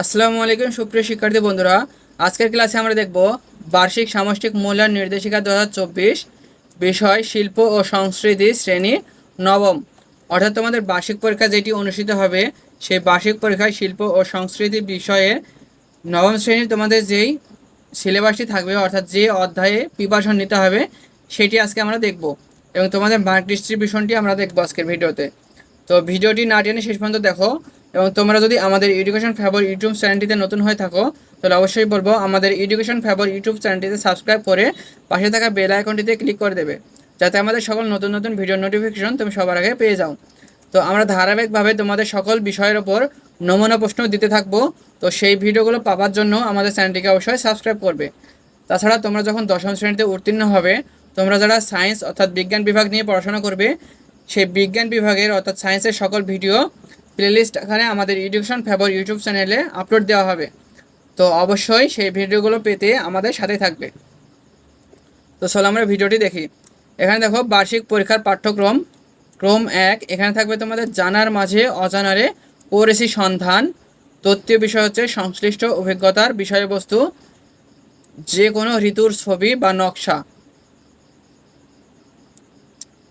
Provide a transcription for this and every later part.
আসসালামু আলাইকুম, সুপ্রিয় শিক্ষার্থী বন্ধুরা। আজকের ক্লাসে আমরা দেখব বার্ষিক সামষ্টিক মূল্যায়ন নির্দেশিকা দু হাজার চব্বিশ, বিষয়, শিল্প ও সংস্কৃতি শ্রেণি নবম। অর্থাৎ তোমাদের বার্ষিক পরীক্ষা যেটি অনুষ্ঠিত হবে, সেই বার্ষিক পরীক্ষায় শিল্প ও সংস্কৃতি বিষয়ে নবম শ্রেণির তোমাদের যেই সিলেবাসটি থাকবে, অর্থাৎ যে অধ্যায়ে প্রিপারেশন নিতে হবে, সেটি আজকে আমরা দেখব এবং তোমাদের মার্ক ডিস্ট্রিবিউশনটি আমরা দেখব আজকের ভিডিওতে। তো ভিডিওটি না টেনে শেষ পর্যন্ত দেখো। এবং তোমরা যদি আমাদের এডুকেশন ফেভার ইউটিউব চ্যানেলটিতে নতুন হয়ে থাকো, তাহলে অবশ্যই বলব আমাদের এডুকেশন ফেভার ইউটিউব চ্যানেলটিতে সাবস্ক্রাইব করে পাশে থাকা বেল আইকনটিতে ক্লিক করে দেবে। যাতে আমাদের সকল নতুন নতুন ভিডিও নোটিফিকেশন তুমি সবার আগে পেয়ে যাও। তো আমরা ধারাবাহিকভাবে তোমাদের সকল বিষয়ের ওপর নমুনা প্রশ্ন দিতে থাকব। তো সেই ভিডিওগুলো পাওয়ার জন্য আমাদের চ্যানেলটিকে অবশ্যই সাবস্ক্রাইব করবে। তাছাড়া তোমরা যখন দশম শ্রেণীতে উত্তীর্ণ হবে, তোমরা যারা সায়েন্স অর্থাৎ বিজ্ঞান বিভাগ নিয়ে পড়াশোনা করবে, সেই বিজ্ঞান বিভাগের অর্থাৎ সায়েন্সের সকল ভিডিও প্লেলিস্ট এখানে আমাদের এডুকেশন ফেভার ইউটিউব চ্যানেলে আপলোড দেওয়া হবে। তো অবশ্যই সেই ভিডিওগুলো পেতে আমাদের সাথে থাকবে। তো চলো আমরা ভিডিওটি দেখি। এখানে দেখো বার্ষিক পরীক্ষার পাঠ্যক্রম। ক্রম এক, এখানে থাকবে তোমাদের জানার মাঝে, অজানারে করেছি সন্ধান। তত্ত্বীয় বিষয় হচ্ছে সংশ্লিষ্ট অভিজ্ঞতার বিষয়বস্তু যে কোনো ঋতুর ছবি বা নকশা।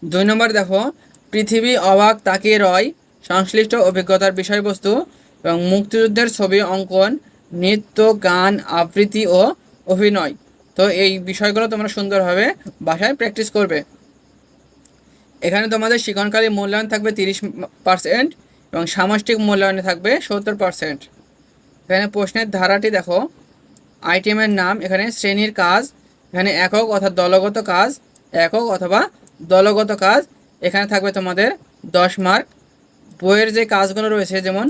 দুই নম্বর দেখো, পৃথিবী অবাক তাকিয়ে রয় সংশ্লিষ্ট অভিজ্ঞতার বিষয়বস্তু এবং মুক্তিযুদ্ধের ছবি অঙ্কন, নৃত্য, গান, আবৃত্তি ও অভিনয়। তো এই বিষয়গুলো তোমরা সুন্দরভাবে বাসায় প্র্যাকটিস করবে। এখানে তোমাদের শিক্ষণকালী মূল্যায়ন থাকবে তিরিশ পার্সেন্ট এবং সামষ্টিক মূল্যায়নে থাকবে সত্তর পার্সেন্ট। এখানে প্রশ্নের ধারাটি দেখো। আইটেমের নাম, এখানে শ্রেণির কাজ, এখানে একক অর্থাৎ দলগত কাজ, একক অথবা দলগত কাজ, এখানে থাকবে তোমাদের দশ মার্ক। বইয়ের যে কাজগুলো রয়েছে, যেমন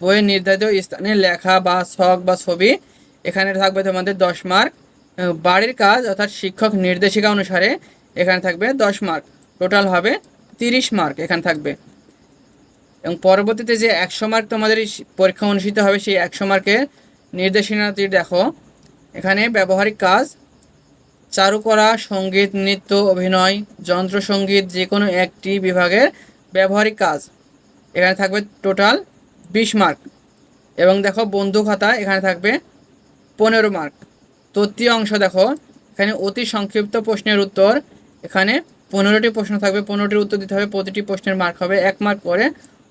বইয়ের নির্ধারিত স্থানে লেখা বা ছক বা ছবি, এখানে থাকবে তোমাদের দশ মার্ক। বাড়ির কাজ অর্থাৎ শিক্ষক নির্দেশিকা অনুসারে এখানে থাকবে দশ মার্ক। টোটাল হবে তিরিশ মার্ক এখানে থাকবে। এবং পরবর্তীতে যে একশো মার্ক তোমাদের পরীক্ষা অনুষ্ঠিত হবে, সেই একশো মার্কের নির্দেশনাটি দেখো। এখানে ব্যবহারিক কাজ, চারুকলা, সংগীত, নৃত্য, অভিনয়, যন্ত্রসঙ্গীত যে কোনো একটি বিভাগের ব্যবহারিক কাজ। এখানে থাকবে টোটাল বিশ মার্ক এবং দেখো বন্ধু খাতা, এখানে থাকবে পনেরো মার্ক তৃতীয় অংশ দেখো, এখানে অতি সংক্ষিপ্ত প্রশ্নের উত্তর, এখানে পনেরোটি প্রশ্ন থাকবে, পনেরোটির উত্তর দিতে হবে, প্রতিটি প্রশ্নের মার্ক হবে এক মার্ক করে,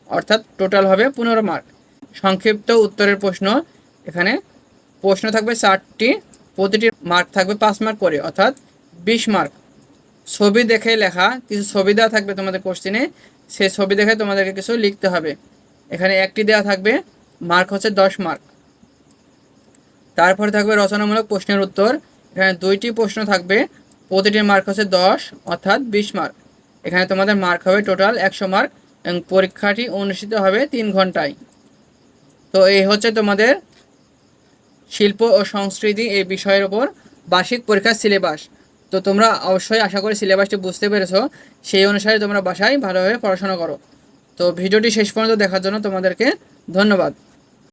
অর্থাৎ টোটাল হবে পনেরো মার্ক সংক্ষিপ্ত উত্তরের প্রশ্ন, এখানে প্রশ্ন থাকবে চারটি প্রতিটি মার্ক থাকবে পাঁচ মার্ক করে, অর্থাৎ বিশ মার্ক ছবি দেখে লেখা, কিছু ছবি দেওয়া থাকবে তোমাদের কোশ্চেনে সেই ছবি দেখে তোমাদেরকে কিছু লিখতে হবে। এখানে একটি দেওয়া থাকবে, মার্ক হচ্ছে দশ মার্ক। তারপরে থাকবে রচনামূলক প্রশ্নের উত্তর। এখানে দুইটি প্রশ্ন থাকবে প্রতিটির মার্ক হচ্ছে দশ, অর্থাৎ বিশ মার্ক। এখানে তোমাদের মার্ক হবে টোটাল একশো মার্ক, এবং পরীক্ষাটি অনুষ্ঠিত হবে তিন ঘন্টায়। তো এই হচ্ছে তোমাদের শিল্প ও সংস্কৃতি এই বিষয়ের ওপর বার্ষিক পরীক্ষার সিলেবাস। তো তোমরা অবশ্যই আশা করি সিলেবাসটি বুঝতে পেরেছ। সেই অনুসারে তোমরা বাসায় ভালোভাবে পড়াশোনা করো। তো ভিডিওটি শেষ পর্যন্ত দেখার জন্য তোমাদেরকে ধন্যবাদ।